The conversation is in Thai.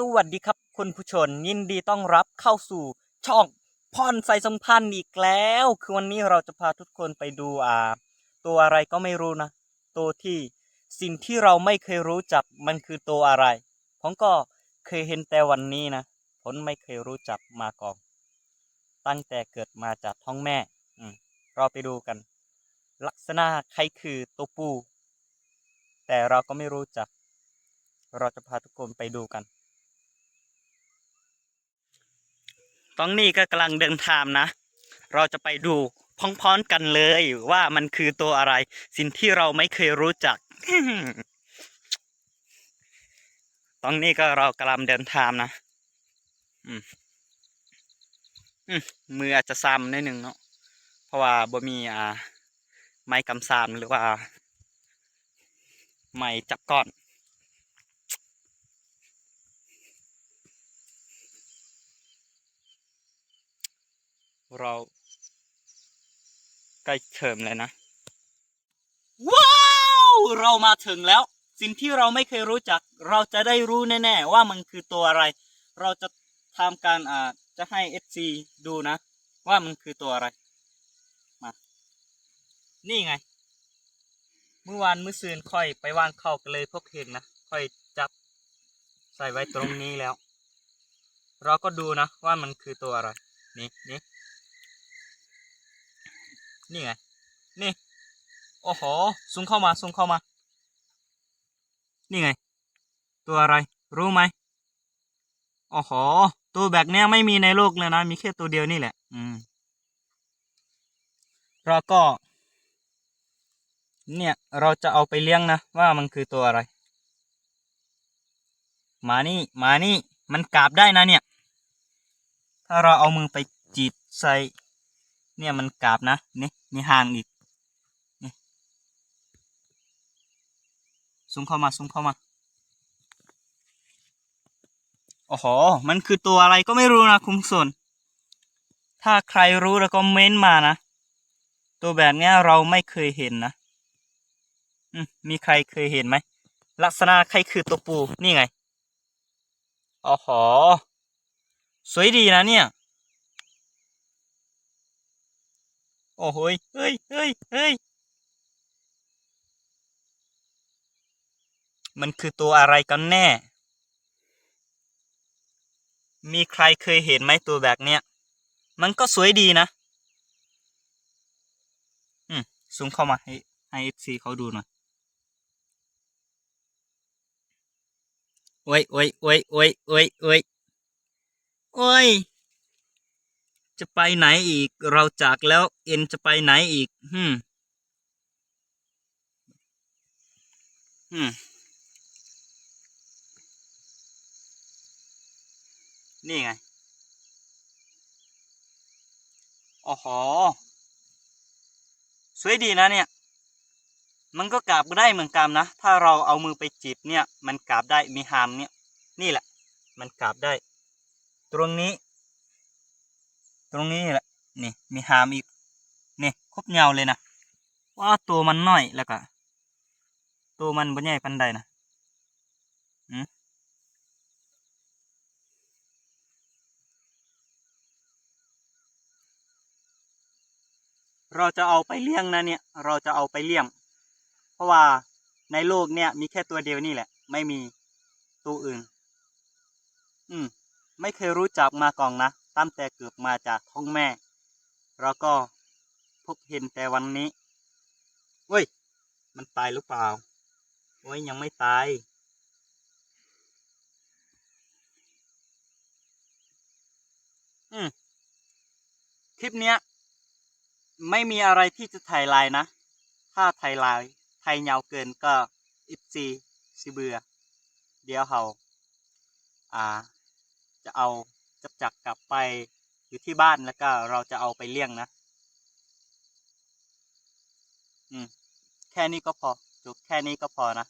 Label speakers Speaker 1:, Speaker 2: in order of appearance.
Speaker 1: สวัสดีครับคุณผู้ชมยินดีต้อนรับเข้าสู่ช่องพรใสสัมพันธ์อีกแล้ว คือวันนี้เราจะพาทุกคนไปดูอ่า ตัวอะไรก็ไม่รู้นะ ตัวที่สิ่งที่เราไม่เคยรู้จักมันคือตัวอะไร ผมก็เคยเห็นแต่วันนี้นะผมไม่เคยรู้จักมาก่อนตั้งแต่เกิดมาจากท้องแม่ อืมเราไปดูกัน ลักษณะใครคือตัวปูแต่เราก็ไม่รู้จัก เราจะพาทุกคนไปดูกัน ตอนนี้ก็กำลังเดินทางนะ เราจะไปดูพร้อมๆกันเลยว่ามันคือตัวอะไร สิ่งที่เราไม่เคยรู้จักตอนนี้ก็เรากำลังเดินทางนะอืมอืมมืออาจจะซ้ำนิดนึงเนาะเพราะว่าบ่มีอ่า ไม้กำซามหรือว่า ไม้จับก้อน เราใกล้เฉิมเลยนะ ว้าว เรามาถึงแล้ว สิ่งที่เราไม่เคยรู้จัก เราจะได้รู้แน่ๆ ว่ามันคือตัวอะไร เราจะทำการอ่าจะให้ FC ดูนะ ว่ามันคือตัวอะไร มา นี่ไง เมื่อวานเมื่อซืนค่อยไปวางเข้ากันเลยพบเห็นนะ ค่อยจับใส่ไว้ตรงนี้แล้ว เราก็ดูนะว่ามันคือตัวอะไร นี่นี่ นี่ไง นี่ โอ้โหซุ่มเข้ามาซุ่มเข้ามา นี่ไง ตัวอะไร รู้ไหมโอ้โห ตัวแบบเนี้ยไม่มีในโลกเลยนะ มีแค่ตัวเดียวนี่แหละ อืมเราก็ เนี่ย เราจะเอาไปเลี้ยงนะ ว่ามันคือตัวอะไร มานี่ มานี่ มันกราบได้นะเนี่ย ถ้าเราเอามือไปจีบใส่ เนี่ยมันกราบนะนี่มีหางอีกนี่ซุ่มเข้ามาซุ่มเข้ามาโอ้โหมันคือตัวอะไรก็ไม่รู้นะคุณผู้ชมถ้าใครรู้แล้วก็เม้นมานะ ตัวแบบเนี้ยเราไม่เคยเห็นนะอืมีใครเคยเห็นไหม ลักษณะใครคือตัวปูนี่ไงอ้โหสวยดีนะเนี่ย โอ้โหเฮ้ยเฮ้ยเฮ้ยมันคือตัวอะไรกันแน่ มีใครเคยเห็นไหมตัวแบบเนี้ย มันก็สวยดีนะ อืมซูมเข้ามาให้ให้เอฟซีเขาดูหน่อยโอ้ยโอ้ยโอ้ยโอ้ยโอ้ยโอ้ยโอ้ย จะไปไหนอีก เราจากแล้ว เอ็นจะไปไหนอีกอืมอืมนี่ไง โอ้โห สวยดีนะเนี่ย มันก็กราบได้เหมือนกันนะ ถ้าเราเอามือไปจีบเนี่ย มันกราบได้ มีหามเนี่ย นี่แหละ มันกราบได้ ตรงนี้ ตรงนี้แหละนี่มีหามอีกนี่ครบเงาเลยนะว่าตัวมันน้อยแล้วก็ตัวมันบ่ใหญ่ปันใดนะอืมเราจะเอาไปเลี้ยงนะเนี่ย เราจะเอาไปเลี้ยง เพราะว่าในโลกเนี่ยมีแค่ตัวเดียวนี่แหละ ไม่มีตัวอื่น อืม ไม่เคยรู้จักมาก่อนนะ ตั้งแต่เกิดมาจากท้องแม่ เราก็พบเห็นแต่วันนี้เว้ย มันตายหรือเปล่าโอ้ยยังไม่ตาย อืม คลิปเนี้ย ไม่มีอะไรที่จะถ่ายลายนะ ถ้าถ่ายลายถ่ายยาวเกินก็อิซีสิเบือ เดี๋ยวเขาอ่า จะเอา จับจักกลับไปอยู่ที่บ้านแล้วก็เราจะเอาไปเลี้ยงนะ อืม แค่นี้ก็พอจบแค่นี้ก็พอนะ